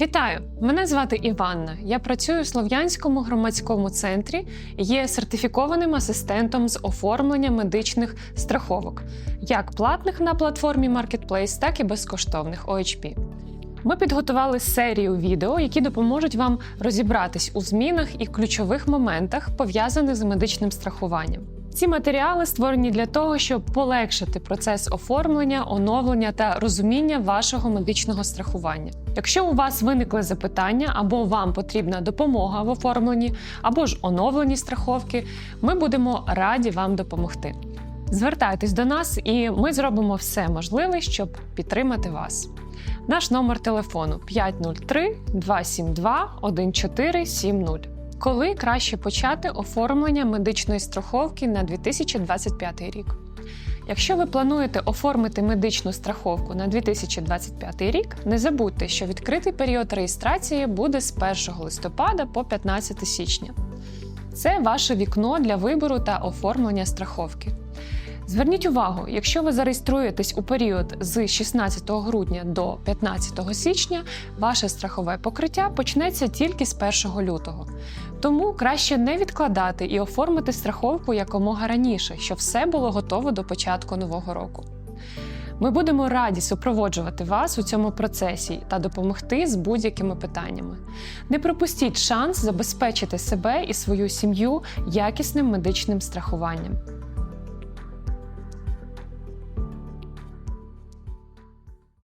Вітаю! Мене звати Іванна. Я працюю в Слов'янському громадському центрі і є сертифікованим асистентом з оформлення медичних страховок, як платних на платформі Marketplace, так і безкоштовних OHP. Ми підготували серію відео, які допоможуть вам розібратись у змінах і ключових моментах, пов'язаних з медичним страхуванням. Ці матеріали створені для того, щоб полегшити процес оформлення, оновлення та розуміння вашого медичного страхування. Якщо у вас виникли запитання або вам потрібна допомога в оформленні, або ж оновленні страховки, ми будемо раді вам допомогти. Звертайтесь до нас, і ми зробимо все можливе, щоб підтримати вас. Наш номер телефону 503 272 1470. Коли краще почати оформлення медичної страховки на 2025 рік? Якщо ви плануєте оформити медичну страховку на 2025 рік, не забудьте, що відкритий період реєстрації буде з 1 листопада по 15 січня. Це ваше вікно для вибору та оформлення страховки. Зверніть увагу, якщо ви зареєструєтесь у період з 16 грудня до 15 січня, ваше страхове покриття почнеться тільки з 1 лютого. Тому краще не відкладати і оформити страховку якомога раніше, щоб все було готово до початку нового року. Ми будемо раді супроводжувати вас у цьому процесі та допомогти з будь-якими питаннями. Не пропустіть шанс забезпечити себе і свою сім'ю якісним медичним страхуванням.